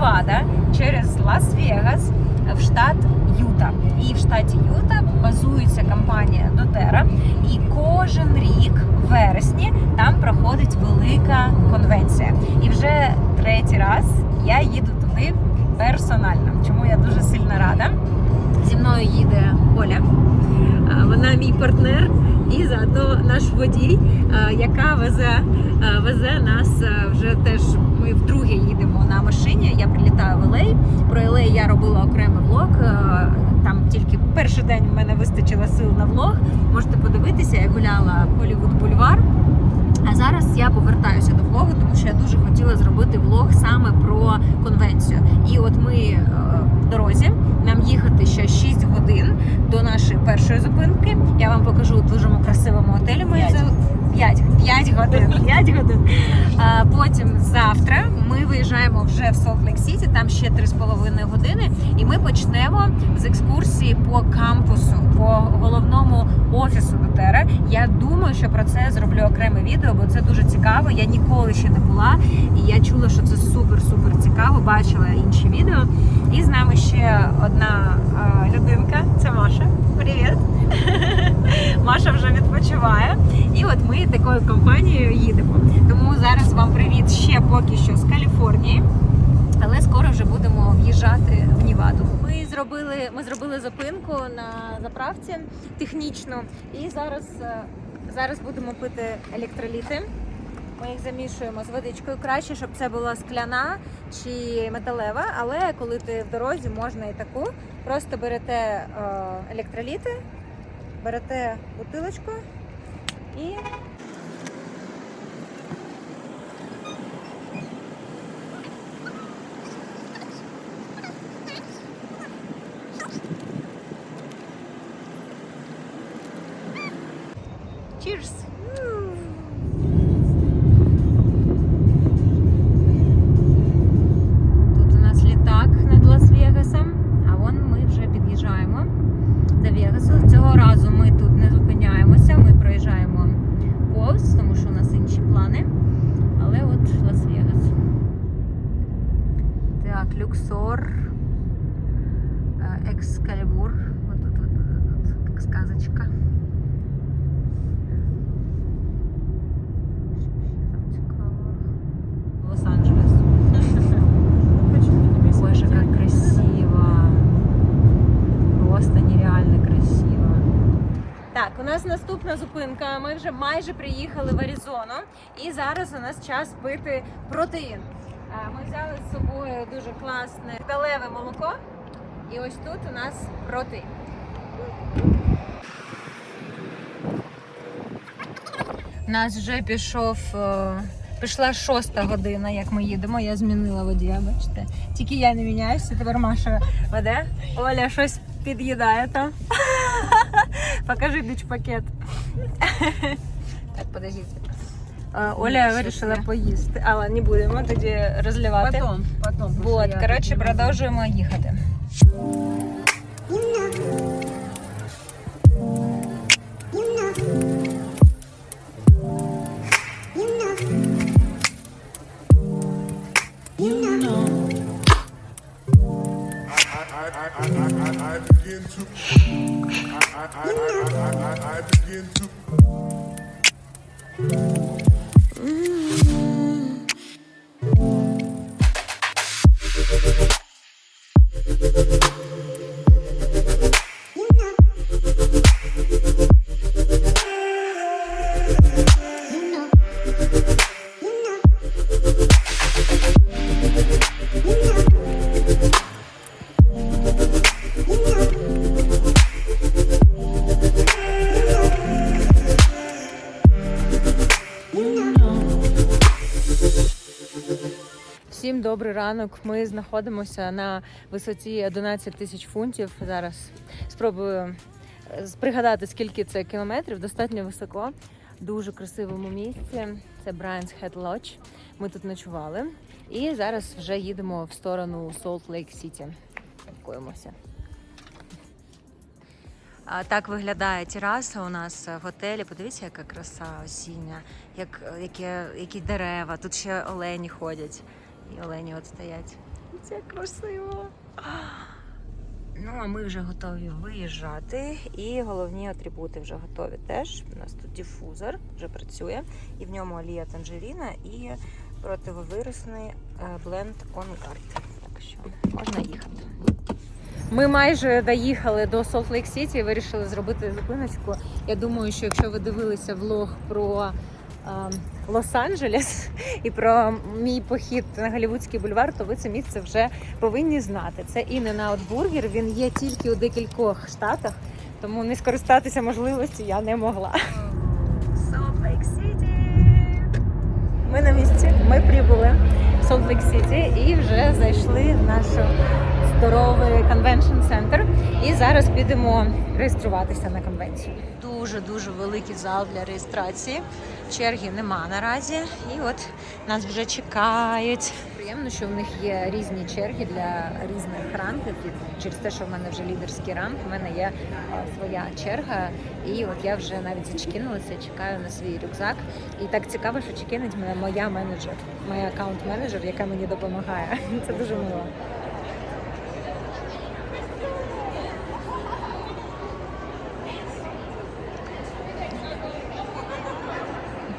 Невада через Лас-Вегас в штат Юта. І в штаті Юта базується компанія Дотера. І кожен рік, в вересні, там проходить велика конвенція. І вже третій раз я їду туди персонально, чому я дуже сильно рада. Зі мною їде Оля, вона мій партнер і заодно наш водій, яка везе, везе нас вже теж. Ми вдруге їдемо на машині. Я прилітаю в Елей. Про Елей я робила окремий влог. Там тільки перший день в мене вистачило сил на влог. Можете подивитися, я гуляла Голівуд Бульвар. А зараз я повертаюся до влогу, тому що я дуже хотіла зробити влог саме про конвенцію. І от ми е, в дорозі. Нам їхати ще 6 годин до нашої першої зупинки. Я вам покажу у дуже красивому готелі. Ми. 5, 5 годин. 5 годин. А, потім завтра ми виїжджаємо вже в Солт Лейк Сіті, там ще 3,5 години, і ми почнемо з екскурсії по кампусу, по головному офісу Дотера. Я думаю, що про це зроблю окреме відео, бо це дуже цікаво. Я ніколи ще не була, і я чула, що це супер-супер цікаво. Бачила інші відео. І з нами ще одна а, людинка. Це Маша. Привіт! Маша відпочиває. І от ми такою компанією їдемо. Тому зараз вам привіт ще поки що з Каліфорнії. Але скоро вже будемо в'їжджати в Ніваду. Ми зробили, ми зробили зупинку на заправці технічну, і зараз, е, зараз будемо пити електроліти. Ми їх замішуємо з водичкою. Краще, щоб це була скляна чи металева, але коли ти в дорозі, можна і таку. Просто берете е, електроліти, берете бутилочку і Cheers! Тут у нас літак над Лас-Вегасом, а вон ми вже під'їжджаємо до Вегасу. Цього разу ми тут не зупиняємося, ми проїжджаємо повз, тому що у нас інші плани. Але от Лас-Вегас. Так, Люксор, е, Екскалібур. От тут, от, от, як сказочка. Там цікаво. Лос-Анджелес. Боже, как красиво. Просто нереально красиво. Так, у нас наступна. Ми вже майже приїхали в Аризону. І зараз у нас час пити протеїн. Ми взяли з собою дуже класне металеве молоко. І ось тут у нас протеїн. У нас вже пішов. е, Пішла шоста година, як ми їдемо. Я змінила водія, бачите. Тільки я не міняюся, тепер Маша веде. Оля щось під'їдає там. Покажи біч пакет. Так, подождіть. Е, Оля вирішила поїсти. Але не будемо тоді розливати. Потом, потом. потому Вот, что я коротше, не могу. продовжуємо їхати. I, I, I, I, I begin to. I, I, I, I, again. Добрий ранок. Ми знаходимося на висоті 11 тисяч фунтів. Зараз спробую е, пригадати, скільки це кілометрів. Достатньо високо, дуже красивому місці. Це Brian's Head Lodge. Ми тут ночували. І зараз вже їдемо в сторону Lake City. Паркуємося. А так виглядає тераса у нас в готелі. Подивіться, яка краса осіння, як, яке, які дерева. Тут ще олені ходять. І олені от стоять. Це красиво. Ну, а ми вже готові виїжджати. І головні атрибути вже готові теж. У нас тут дифузор вже працює, і в ньому олія танжеріна і противовирусний е, бленд On Guard. Так що можна їхати. Ми майже доїхали до Солт Лейк Сіті і вирішили зробити зупиночку. Я думаю, що якщо ви дивилися влог про е, Лос-Анджелес і про мій похід на Голівудський бульвар, то ви це місце вже повинні знати. Це In-N-Out Burger, він є тільки у декількох штатах, тому не скористатися можливості я не могла. Ми на місці, в Lake City і вже зайшли в наш здоровий конвеншн центр. І зараз підемо реєструватися на конвенцію. Дуже дуже великий зал для реєстрації. Черги нема наразі, і от нас вже чекають. Приємно, що в них є різні черги для різних рангів. І через те, що в мене вже лідерський ранг, в мене є своя черга. І от я вже навіть зачекинулася, чекаю на свій рюкзак. І так цікаво, що чекинить мене моя менеджер, моя аккаунт-менеджер, яка мені допомагає. Це дуже мило.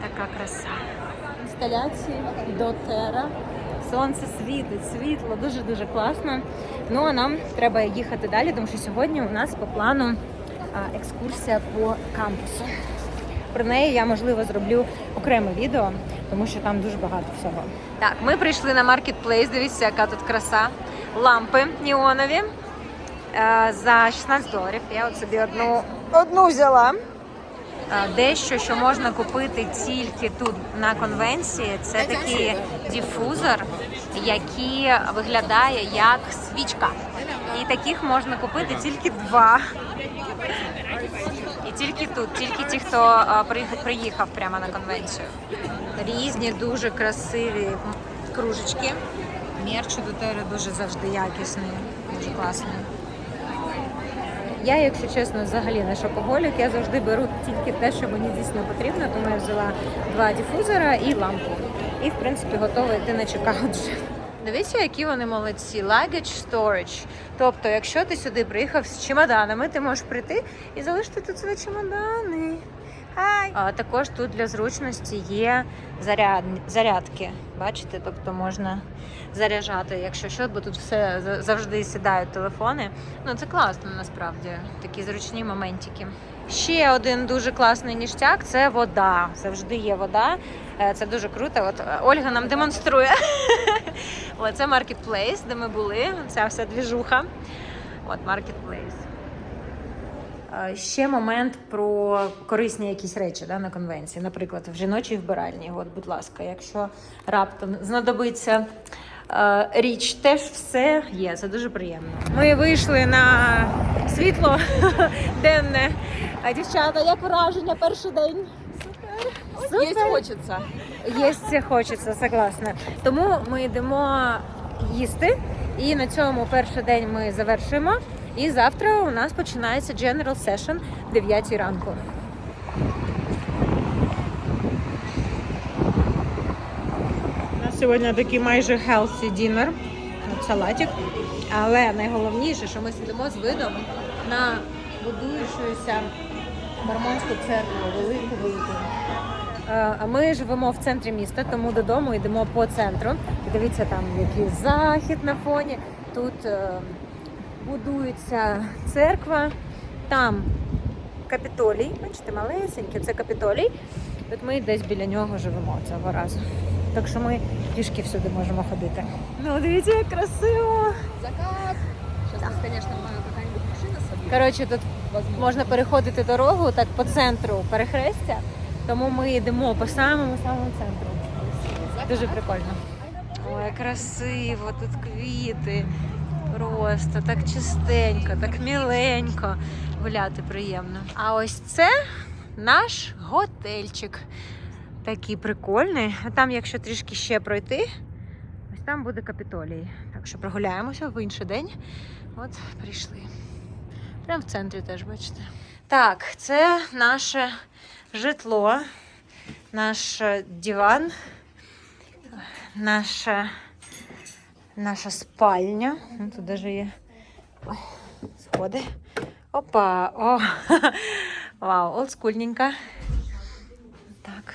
Така краса. Інсталяції до Тера. Сонце світить, світло, дуже дуже класно. Ну а нам треба їхати далі, тому що сьогодні у нас по плану екскурсія по кампусу. Про неї я можливо зроблю окреме відео, тому що там дуже багато всього. Так, ми прийшли на маркетплейс. Дивіться, яка тут краса. Лампи неонові е, за 16 доларів. Я от собі одну, одну взяла. Е, Дещо, що можна купити тільки тут на конвенції, це такий дифузор, який виглядає як свічка. І таких можна купити тільки два. І тільки тут, тільки ті, хто приїхав прямо на конвенцію. Різні дуже красиві кружечки. Мерч у Дотери дуже завжди якісний, дуже класний. Я, якщо чесно, взагалі не шопоголік. Я завжди беру тільки те, що мені дійсно потрібно, тому я взяла два діфузора і лампу. І, в принципі, готова йти на чекаут вже. Дивіться, які вони молодці. Luggage storage. Тобто, якщо ти сюди приїхав з чемоданами, ти можеш прийти і залишити тут свої чемодани. А також тут для зручності є заряд... зарядки. Бачите, тобто можна заряджати, якщо що, бо тут все завжди сідають телефони. Ну це класно насправді. Такі зручні моментики. Ще один дуже класний ніштяк це вода. Завжди є вода. Е, Це дуже круто. От е, Ольга нам демонструє. Це маркетплейс, де ми були. Ця вся двіжуха. От маркетплейс. Е, Ще момент про корисні якісь речі да, на конвенції. Наприклад, в жіночій вбиральні. От, будь ласка, якщо раптом знадобиться е, річ, теж все є. Це дуже приємно. Ми вийшли на світло денне. А дівчата, як враження перший день? Супер! Есть хочется. Єсть хочеться, согласна. Тому ми йдемо їсти, і на цьому перший день ми завершимо. І завтра у нас починається General Session в 9 ранку. У нас сьогодні такий майже healthy dinner, салатик. Але найголовніше, що ми сидимо з видом на будуючуся мормонську церкву, велику велику. Е, ми живемо в центрі міста, тому додому йдемо по центру. І дивіться, там який захід на фоні. Тут е, будується церква, там капітолій. Бачите, малесенький, це капітолій. От ми десь біля нього живемо цього разу. Так що ми пішки всюди можемо ходити. Ну, дивіться, як красиво! Закат. Конечно, моя какая-нибудь машина. Коротше, тут Возможно. можна переходити дорогу так по центру перехрестя, тому ми йдемо по самому самому центру. Дуже прикольно. Ой, красиво, тут квіти. Просто так чистенько, так міленько. Гуляти приємно. А ось це наш готельчик. Такий прикольний. А там, якщо трішки ще пройти, ось там буде капітолій. Так що прогуляємося в інший день. От прийшли. Прямо в центрі теж, бачите. Так, це наше житло, наш диван, наша, наша спальня. Ну, Тут даже є Ой, сходи. Опа! О! Вау, олдскульненько. Так.